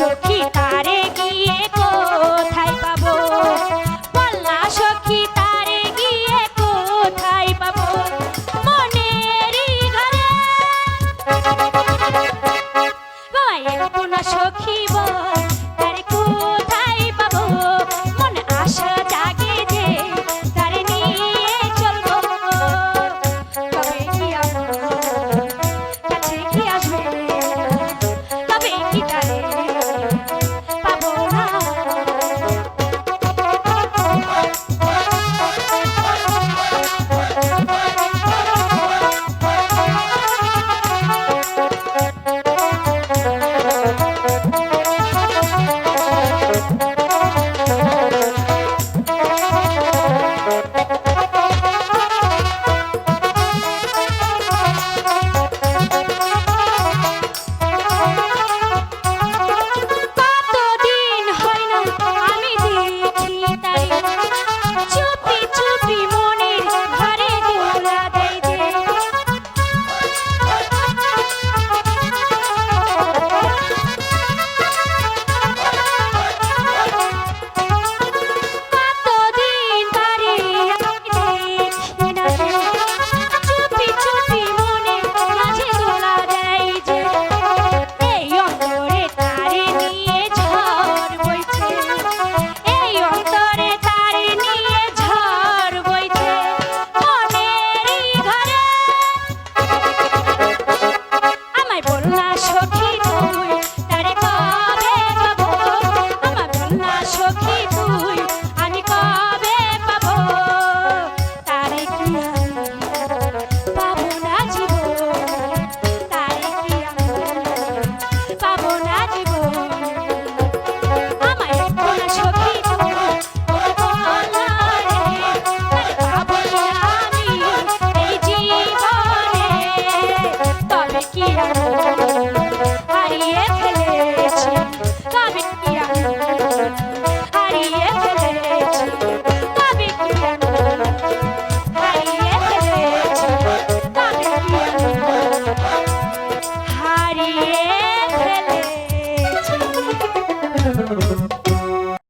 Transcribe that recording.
সখী তারে গিয়ে কোথায় পাবো? বলনা সখী তারে গিয়ে কোথায় পাবো? মনেরই ঘরে। পায় কোন সখী বল? তবে কি হারিয়ে